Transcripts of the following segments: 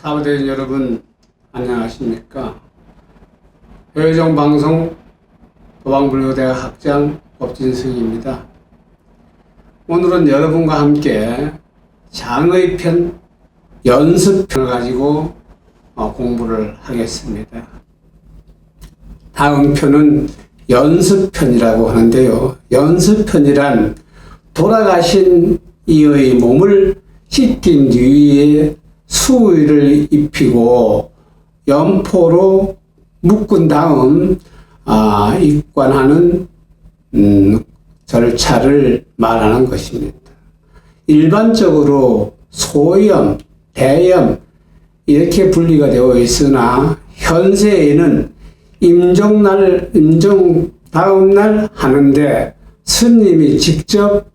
사부대인 여러분 안녕하십니까? 효정 방송 도방불교대학 학장 법진승입니다. 오늘은 여러분과 함께 장의 편 연습편을 가지고 어, 공부를 하겠습니다. 다음 편은 연습편이라고 하는데요. 연습편이란 돌아가신 이의 몸을 씻긴 뒤에 수의를 입히고 연포로 묶은 다음 아, 입관하는 음, 절차를 말하는 것입니다. 일반적으로 소염, 대염 이렇게 분리가 되어 있으나 현세에는 임종날 임종 다음 날 하는데 스님이 직접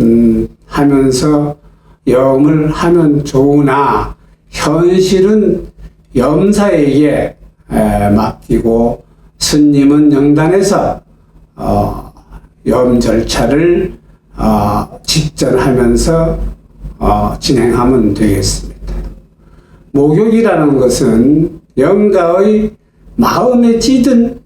음, 하면서 염을 하면 좋으나 현실은 염사에게 에, 맡기고 스님은 영단에서 어, 염 절차를 어, 직전하면서 어, 진행하면 되겠습니다. 목욕이라는 것은 영가의 마음에 찌든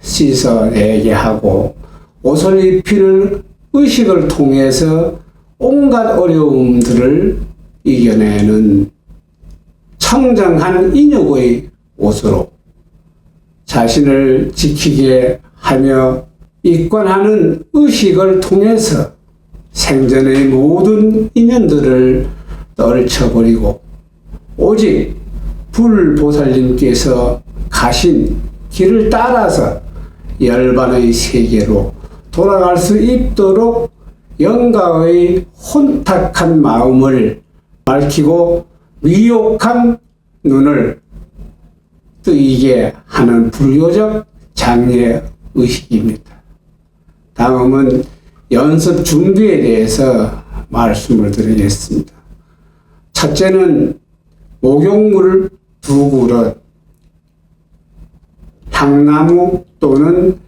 씻어내게 하고 옷을 입히는 의식을 통해서 온갖 어려움들을 이겨내는 청정한 인욕의 옷으로 자신을 지키게 하며 입관하는 의식을 통해서 생전의 모든 인연들을 떨쳐버리고 오직 불보살님께서 가신 길을 따라서 열반의 세계로 돌아갈 수 있도록 영가의 혼탁한 마음을 밝히고 미혹한 눈을 뜨이게 하는 불교적 장례 의식입니다. 다음은 연습 준비에 대해서 말씀을 드리겠습니다. 첫째는 목욕물 두 그릇, 향나무 또는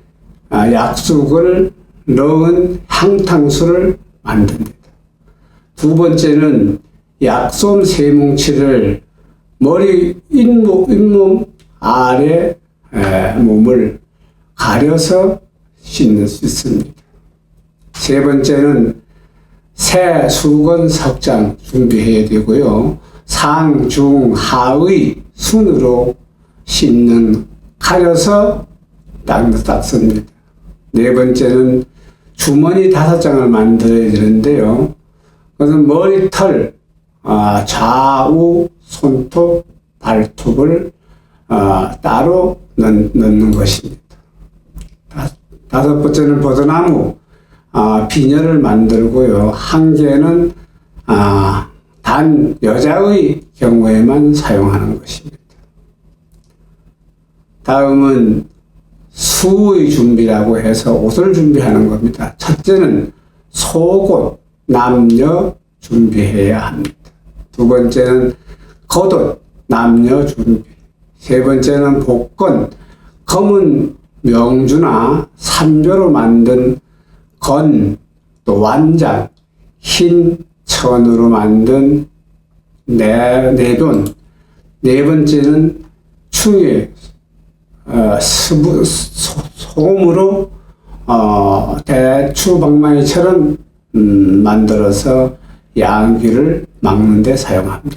아, 약숙을 넣은 향탕수를 만듭니다. 두 번째는 약솜 세 뭉치를 머리 잇몸, 잇몸 아래 에, 몸을 가려서 씻는 수 있습니다. 세 번째는 새 수건 석장 준비해야 되고요. 상, 중, 하의 순으로 씻는 가려서 닦습니다. 네 번째는 주머니 다섯 장을 만들어야 되는데요. 그것은 머리털, 아, 좌우 손톱, 발톱을 아, 따로 넣, 는 것입니다. 다, 섯 번째는 버드나무, 아, 비녀를 만들고요. 한 개는 아, 단 여자의 경우에만 사용하는 것입니다. 다음은 수의 준비라고 해서 옷을 준비하는 겁니다. 첫째는 속옷, 남녀 준비해야 합니다. 두 번째는 겉옷, 남녀 준비. 세 번째는 복권, 검은 명주나 삼조로 만든 건, 또 완장, 흰 천으로 만든 내, 내변. 네 번째는 충에 어, 스부, 소, 소금으로 어, 대추 방망이처럼 음, 만들어서 양귀를 막는 데 사용합니다.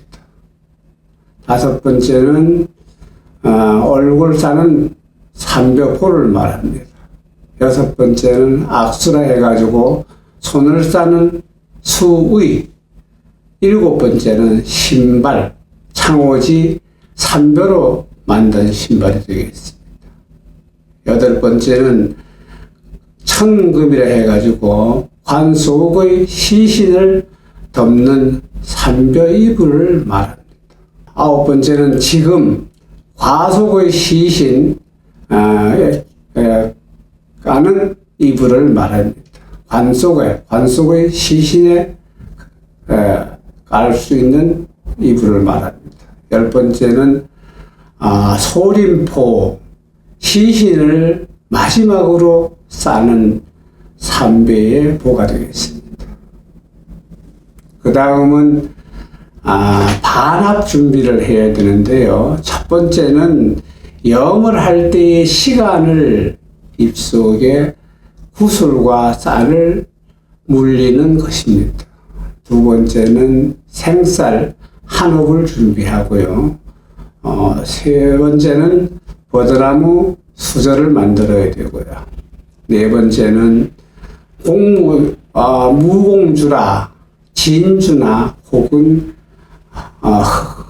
다섯 번째는 어, 얼굴 싸는 삼벽호를 말합니다. 여섯 번째는 악수라 해가지고 손을 싸는 수의 일곱 번째는 신발 창호지 삼벼로 만든 신발이 되겠습니다. 여덟 번째는 천금이라 해가지고 관 속의 시신을 덮는 삼벼 이불을 말합니다. 아홉 번째는 지금 과속의 시신 아, 까는 이불을 말합니다. 관 속에 관 속의 시신에 깔 수 있는 이불을 말합니다. 열 번째는 아, 소림포 시신을 마지막으로 싸는 삼배의 보가 되겠습니다. 그 다음은 아, 반합 준비를 해야 되는데요. 첫 번째는 영을 할 때의 시간을 입속에 구슬과 쌀을 물리는 것입니다. 두 번째는 생쌀 한 옵을 준비하고요. 어, 세 번째는 버드나무 수저를 만들어야 되고요. 네 번째는 공무, 어, 무공주라 진주나 혹은 어,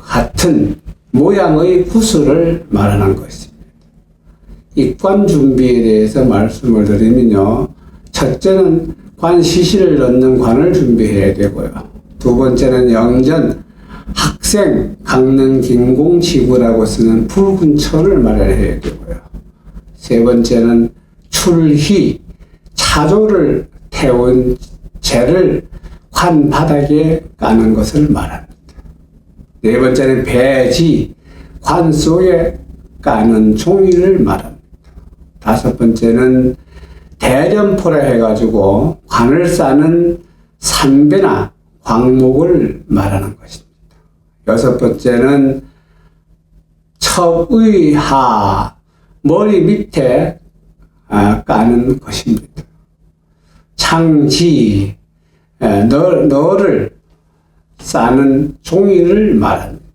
같은 모양의 구슬을 말하는 것입니다. 입관 준비에 대해서 말씀을 드리면요. 첫째는 관 시실을 넣는 관을 준비해야 되고요. 두 번째는 영전 학생 강릉 김공 지구라고 쓰는 붉은 천을 마련해야 되고요. 세 번째는 출희 차조를 태운 재를 관 바닥에 까는 것을 말합니다. 네 번째는 배지 관 속에 까는 종이를 말합니다. 다섯 번째는 대련포라 해가지고 관을 싸는 삼배나 광목을 말하는 것입니다. 여섯 번째는 첩의하 머리 밑에 아, 까는 것입니다. 창지 에, 너, 너를 싸는 종이를 말합니다.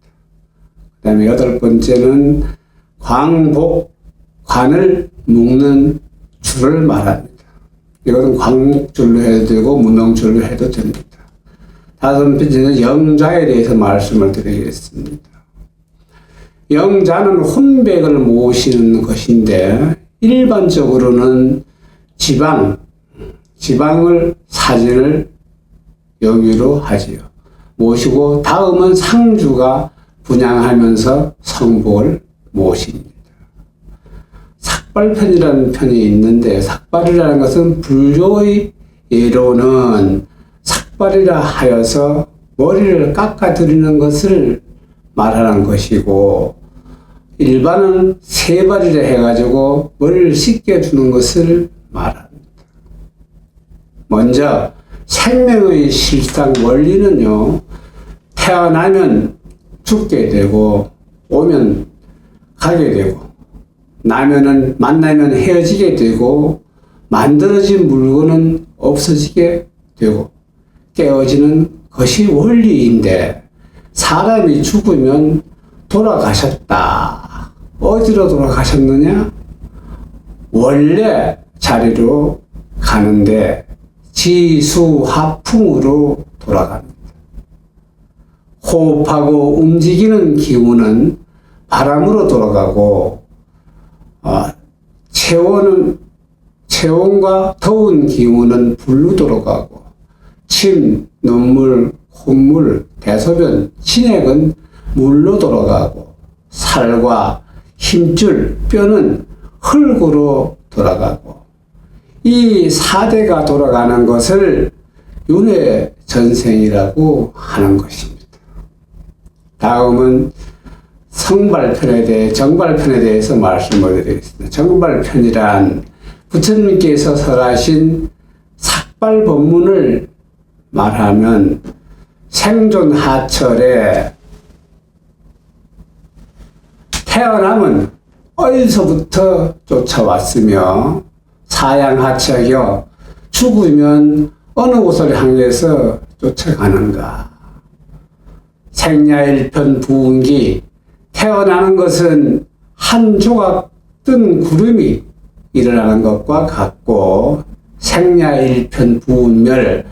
그 다음에 여덟 번째는 광복 관을 묶는 줄을 말합니다. 이것은 광목줄로 해도 되고 문홍줄로 해도 됩니다. 다섯 번째는 영자에 대해서 말씀을 드리겠습니다. 영자는 혼백을 모시는 것인데 일반적으로는 지방, 지방을 사진을 여기로 하지요. 모시고 다음은 상주가 분양하면서 성복을 모십니다. 삭발편이라는 편이 있는데 삭발이라는 것은 불교의 예로는 삭발이라 하여서 머리를 깎아드리는 것을 말하는 것이고 일반은 세발이라 해가지고 머리를 씻겨주는 것을 말합니다. 먼저 생명의 실상 원리는요 태어나면 죽게 되고 오면 가게 되고 나면은 만나면 헤어지게 되고 만들어진 물건은 없어지게 되고 깨어지는 것이 원리인데 사람이 죽으면 돌아가셨다. 어디로 돌아가셨느냐? 원래 자리로 가는데 지수하풍으로 돌아갑니다. 호흡하고 움직이는 기운은 바람으로 돌아가고 어, 체온은 체온과 더운 기운은 불로 돌아가고 침, 눈물, 콧물, 대소변, 진액은 물로 돌아가고 살과 힘줄, 뼈는 흙으로 돌아가고 이 사대가 돌아가는 것을 윤회 전생이라고 하는 것입니다. 다음은 성발편에 대해 정발편에 대해서 말씀을 드리겠습니다. 정발편이란 부처님께서 설하신 삭발 법문을 말하면 생존 하철에 태어남은 어디서부터 쫓아왔으며 사양 하철이여 죽으면 어느 곳을 향해서 쫓아가는가? 생야일편 부운기 태어나는 것은 한 조각 뜬 구름이 일어나는 것과 같고 생야일편 부운멸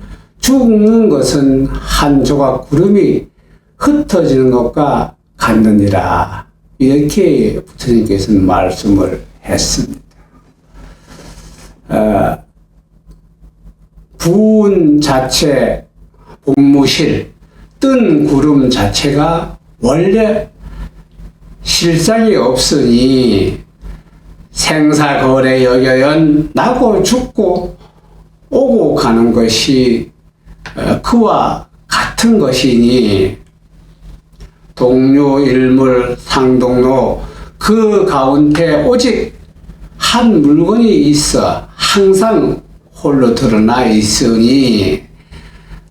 죽는 것은 한 조각 구름이 흩어지는 것과 같느니라 이렇게 부처님께서는 말씀을 했습니다. 어, 부운 자체 본무실 뜬 구름 자체가 원래 실상이 없으니 생사거래 여여연 나고 죽고 오고 가는 것이 어, 그와 같은 것이니 동료 일물 상동로 그 가운데 오직 한 물건이 있어 항상 홀로 드러나 있으니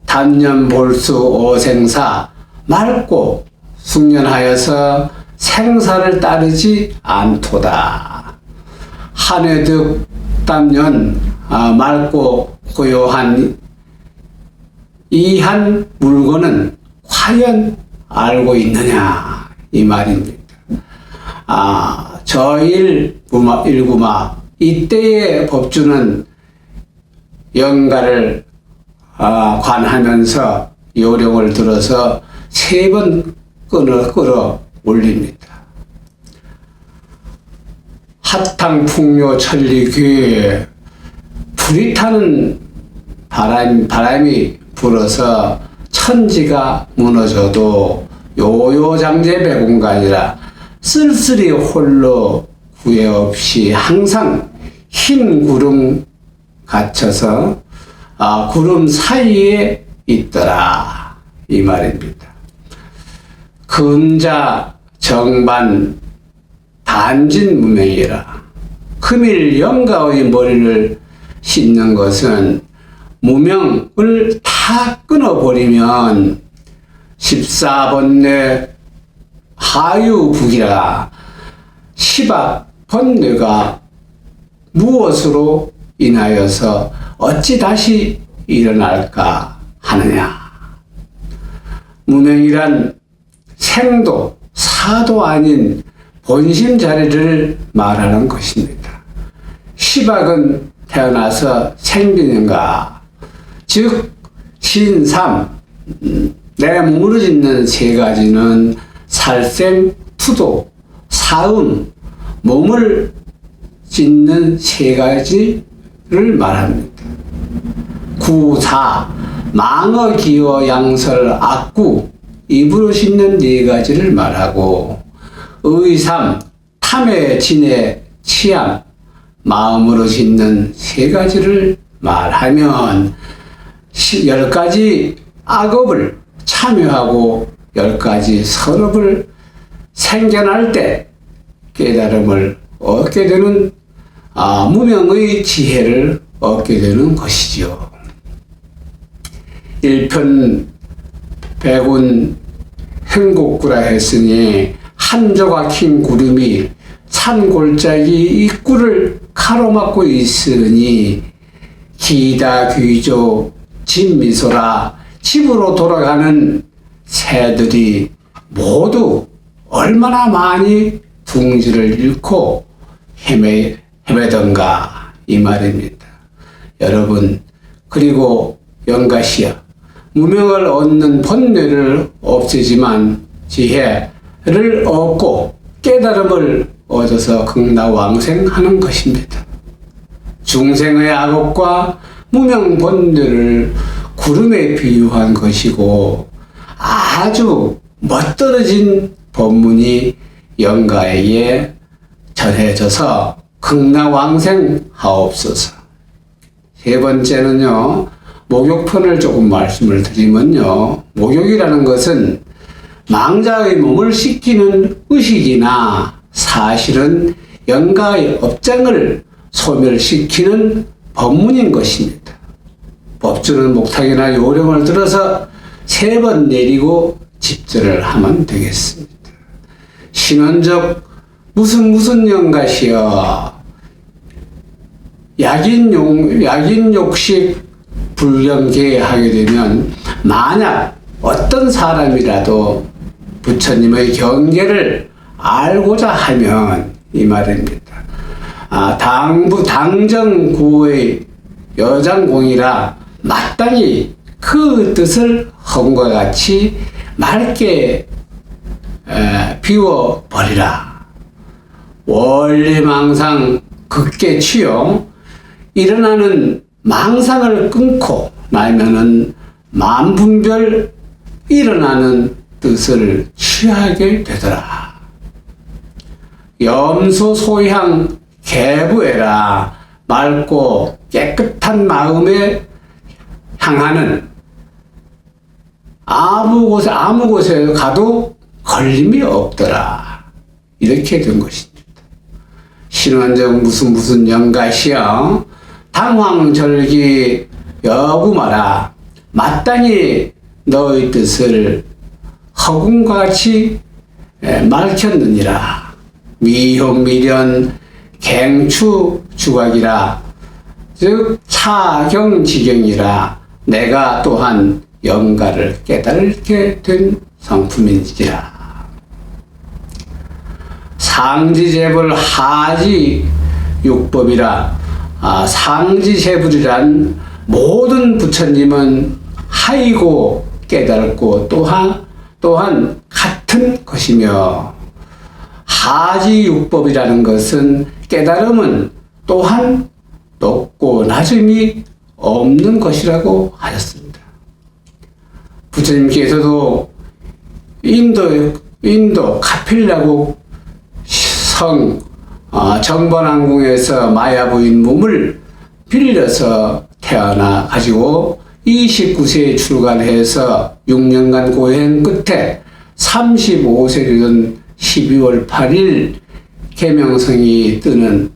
단년 볼수 오생사 맑고 숙련하여서 생사를 따르지 않도다. 한해득 담년 아, 맑고 고요한 이 한 물건은 과연 알고 있느냐 이 말입니다. 아, 저일 구마 일구마 이때의 법주는 영가를 아, 관하면서 요령을 들어서 세번 끌어 끌어 올립니다. 핫탕 풍요 천리귀 불이 타는 바람, 바람이 불어서 천지가 무너져도 요요장제 배공가 아니라 쓸쓸히 홀로 구애 없이 항상 흰 구름 갇혀서 아, 구름 사이에 있더라 이 말입니다. 금자 정반 단진 무명이라 금일 영가의 머리를 씻는 것은 무명을 다 끊어버리면 14번뇌 하유북이라 10번뇌가 무엇으로 인하여서 어찌 다시 일어날까 하느냐. 무명이란 생도 사도 아닌 본심 자리를 말하는 것입니다. 시박은 태어나서 생기는가? 즉, 신삼, 음, 내 몸으로 짓는 세 가지는 살생, 투도, 사음, 몸을 짓는 세 가지를 말합니다. 구사, 망어, 기어, 양설, 악구, 입으로 씻는 네 가지를 말하고, 의삼, 탐에, 진에, 치암, 마음으로 짓는 세 가지를 말하면, 시- 열 가지 악업을 참여하고 열 가지 선업을 생겨날 때 깨달음을 얻게 되는 아, 무명의 지혜를 얻게 되는 것이지요. 일편 백운 행곡구라 했으니 한 조각 흰 구름이 산 골짜기 입구를 가로막고 있으니 기다 귀조 진미소라 집으로 돌아가는 새들이 모두 얼마나 많이 둥지를 잃고 헤매, 헤매던가 이 말입니다. 여러분 그리고 영가시여 무명을 얻는 본뇌를 없애지만 지혜를 얻고 깨달음을 얻어서 극락왕생하는 것입니다. 중생의 악업과 무명 본뇌를 구름에 비유한 것이고 아주 멋들어진 법문이 영가에게 전해져서 극락왕생 하옵소서. 세 번째는요, 목욕편을 조금 말씀을 드리면요, 목욕이라는 것은 망자의 몸을 씻기는 의식이나 사실은 영가의 업장을 소멸시키는 법문인 것입니다. 법주는 목탁이나 요령을 들어서 세 번 내리고 집절을 하면 되겠습니다. 신원적 무슨 무슨 영가시여 약인 용 약인 욕식 불경계 하게 되면 만약 어떤 사람이라도 부처님의 경계를 알고자 하면 이 말입니다. 아, 당부 당정 구의 여장공이라 마땅히 그 뜻을 헌과 같이 맑게 에, 비워 버리라. 원리 망상 극계 취용 일어나는 망상을 끊고 나면은 만분별 일어나는 뜻을 취하게 되더라. 염소 소향 개부해라 맑고 깨끗한 마음에 향하는 아무 곳에 아무 곳에 가도 걸림이 없더라 이렇게 된 것입니다. 신원적 무슨 무슨 영가시여 당황절기 여구마라 마땅히 너의 뜻을 허공과 같이 에, 맑혔느니라. 미효미련 갱추 주각이라 즉 차경지경이라 내가 또한 영가를 깨달게 된 성품인지라. 상지재불 하지 육법이라 아, 상지재불이란 모든 부처님은 하이고 깨달고 또한 또한 같은 것이며 하지육법이라는 것은 깨달음은 또한 높고 낮음이 없는 것이라고 하셨습니다. 부처님께서도 인도 인도 카필라국 성 어, 정번왕궁에서 마야 부인 몸을 빌려서 태어나 가지고 29세에 출가해서 6년간 고행 끝에 35세 되던 12월 8일 계명성이 뜨는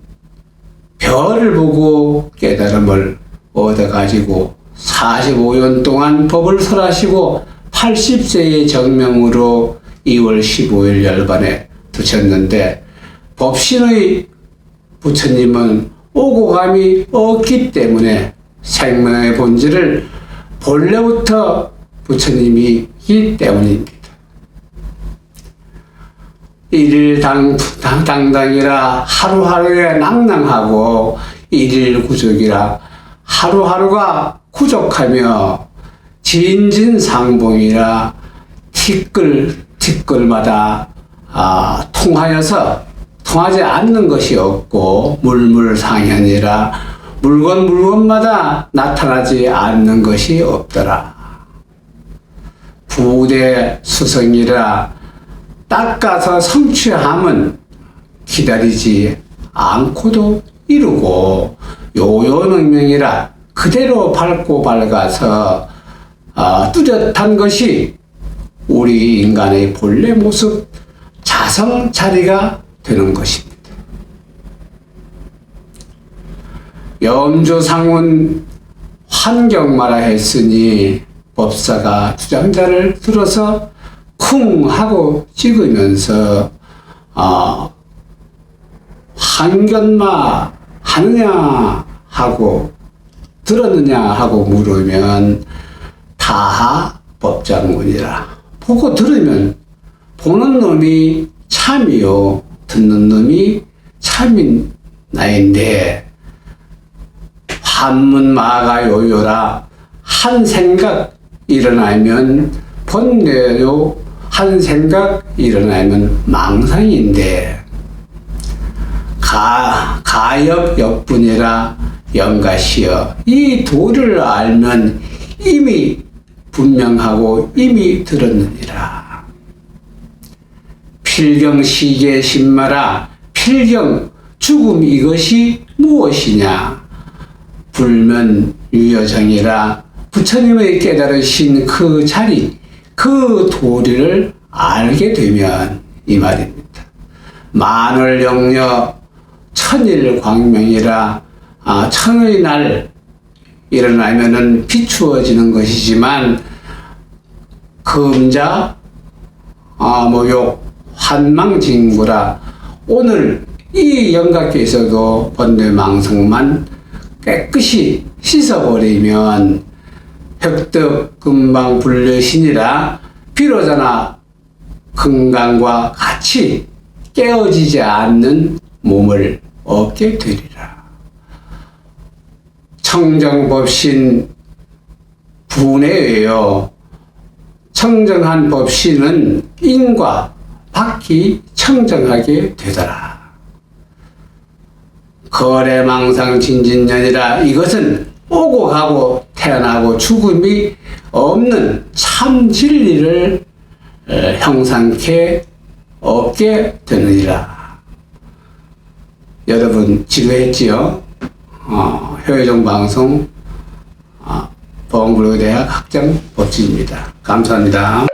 별을 보고 깨달음을 얻어가지고 45년 동안 법을 설하시고 80세의 정명으로 2월 15일 열반에 두셨는데 법신의 부처님은 오고 감이 없기 때문에 생명의 본질을 본래부터 부처님이기 때문입니다. 일일 당, 당, 당당이라 하루하루에 낭낭하고 일일 구족이라 하루하루가 구족하며 진진상봉이라 티끌 티끌마다 아, 통하여서 통하지 않는 것이 없고 물물상현이라 물건 물건마다 나타나지 않는 것이 없더라. 부대 수성이라 닦아서 성취함은 기다리지 않고도 이루고 요요능명이라 그대로 밟고 밝아서 어, 뚜렷한 것이 우리 인간의 본래 모습 자성 자리가 되는 것입니다. 염조상은 환경마라 했으니 법사가 주장자를 들어서 쿵 하고 찍으면서 어, 한견마 하느냐 하고 들었느냐 하고 물으면 다 법장문이라. 보고 들으면 보는 놈이 참이요 듣는 놈이 참인 나인데 한문마가 요요라 한 생각 일어나면 번뇌요 한 생각 일어나면 망상인데 가 가역 역분이라 영가시여. 이 도를 알면 이미 분명하고 이미 들었느니라. 필경 시계 신마라 필경 죽음 이것이 무엇이냐? 불면 유여정이라 부처님의 깨달으신 그 자리 그 도리를 알게 되면 이 말입니다. 만월 영여 천일 광명이라 아, 천의 날 일어나면은 비추어지는 것이지만 금자 아, 모욕 환망징구라 오늘 이 영각께서도 번뇌망성만 깨끗이 씻어버리면 획득 금방 불려신이라 비로자나 건강과 같이 깨어지지 않는 몸을 얻게 되리라. 청정법신 분해예요. 청정한 법신은 인과 밖이 청정하게 되더라. 거래망상 진진년이라 이것은 오고 가고 태어나고 죽음이 없는 참 진리를 에, 형상케 얻게 되느니라. 여러분 지루했지요? 어, 효혜정 방송 어, 보험불교대학 학장 법진입니다. 감사합니다.